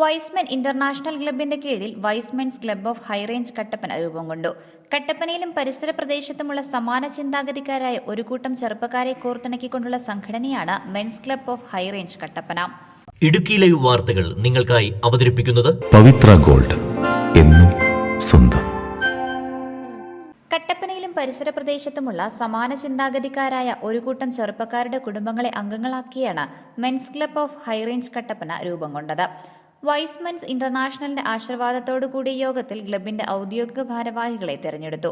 Wise men international ക്ലബിന്റെ കീഴിൽ Y's Men's club of high range Kattappana രൂപം കൊണ്ടു. കട്ടപ്പനയിലും പരിസര പ്രദേശത്തുമുള്ള സമാന ചിന്താഗതിക്കാരായ ഒരു കൂട്ടം ചെറുപ്പക്കാരെ കോർത്തിണക്കിക്കൊണ്ടുള്ള സംഘടനയാണ് men's club of high range Kattappana. Idukki live വാർത്തകൾ നിങ്ങൾക്കായി അവതരിപ്പിക്കുന്നത് പവിത്ര ഗോൾഡ് എന്നും സ്വന്തം. കട്ടപ്പനയിലും പരിസര പ്രദേശത്തുമുള്ള സമാന ചിന്താഗതിക്കാരായ ഒരു കൂട്ടം ചെറുപ്പക്കാരുടെ കുടുംബങ്ങളെ അംഗങ്ങളാക്കിയാണ് men's club of high range Kattappana രൂപം കൊണ്ടത്. വൈസ് മെൻസ് ഇന്റർനാഷണലിന്റെ ആശീർവാദത്തോടു കൂടിയ യോഗത്തിൽ ക്ലബിന്റെ ഔദ്യോഗിക ഭാരവാഹികളെ തെരഞ്ഞെടുത്തു.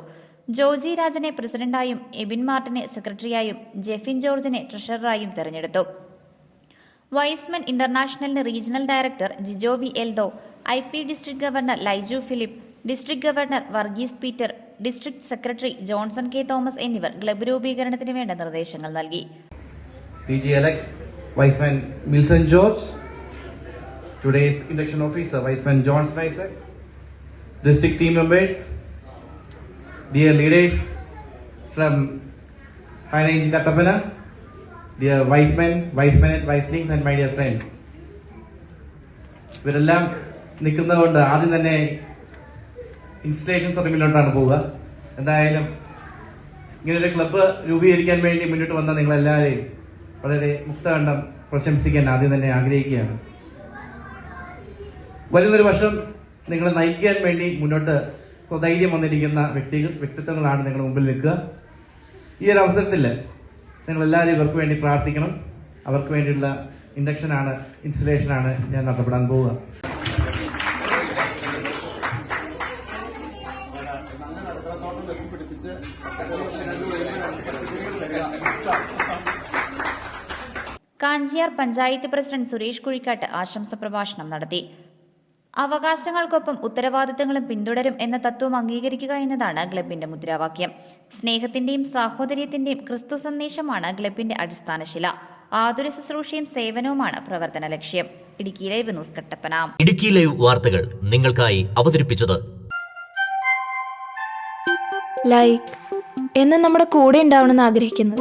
ജോജി രാജനെ പ്രസിഡന്റായും എബിൻ മാർട്ടിനെ സെക്രട്ടറിയായും ജെഫിൻ ജോർജിനെ ട്രഷററായും തെരഞ്ഞെടുത്തു. Y's Men ഇന്റർനാഷണലിന്റെ regional director Jijo V Eldho I P district governor Laiju Philip district governor Varghese Peter district secretary Johnson K Thomas എന്നിവർ ക്ലബ് രൂപീകരണത്തിന് വേണ്ട നിർദ്ദേശങ്ങൾ നൽകി. PG Milson George today's election officer Viceman John Snyder, district team members, dear leaders from High Range Katapana, dear vicemen, Vice vicelings and my dear friends. ഇവരെല്ലാം നിൽക്കുന്നതുകൊണ്ട് ആദ്യം തന്നെ installation സെറമണിയിലോട്ടാണ് പോവുക എന്തായാലും ഇങ്ങനൊരു ക്ലബ്ബ് രൂപീകരിക്കാൻ വേണ്ടി മുന്നോട്ട് വന്ന നിങ്ങളെല്ലാവരെയും വളരെ മുക്തകണ്ഠം പ്രശംസിക്കാൻ ആദ്യം തന്നെ ആഗ്രഹിക്കുകയാണ് വരുന്നൊരു വർഷം നിങ്ങളെ നയിക്കാൻ വേണ്ടി മുന്നോട്ട് സ്വധൈര്യം വന്നിരിക്കുന്ന വ്യക്തികൾ വ്യക്തിത്വങ്ങളാണ് നിങ്ങളുടെ മുമ്പിൽ നിൽക്കുക. ഈ ഒരു അവസരത്തിൽ നിങ്ങൾ എല്ലാവരും ഇവർക്ക് വേണ്ടി പ്രാർത്ഥിക്കണം. അവർക്ക് വേണ്ടിയുള്ള ഇൻഡക്ഷനാണ് ഇൻസ്റ്റലേഷനാണ് ഞാൻ നടത്തപ്പെടാൻ പോവുക. കാഞ്ചിയാർ പഞ്ചായത്ത് പ്രസിഡന്റ് സുരേഷ് കുഴിക്കാട്ട് ആശംസ പ്രഭാഷണം നടത്തി. അവകാശങ്ങൾക്കൊപ്പം ഉത്തരവാദിത്തങ്ങളും പിന്തുടരും എന്ന തത്വം അംഗീകരിക്കുക എന്നതാണ് ക്ലബിന്റെ മുദ്രാവാക്യം. സ്നേഹത്തിന്റെയും സാഹോദര്യത്തിന്റെയും ക്രിസ്തു സന്ദേശമാണ് ക്ലബിന്റെ അടിസ്ഥാനശില. ആതുര ശുശ്രൂഷയും സേവനവുമാണ് പ്രവർത്തന ലക്ഷ്യം. Idukki live news Kattappana. Idukki live വാർത്തകൾ നിങ്ങൾക്കായി അവതരിപ്പിച്ചത് ലൈക്ക്. എന്ന് നമ്മുടെ കൂടെ ഉണ്ടാവണമെന്ന് ആഗ്രഹിക്കുന്നത്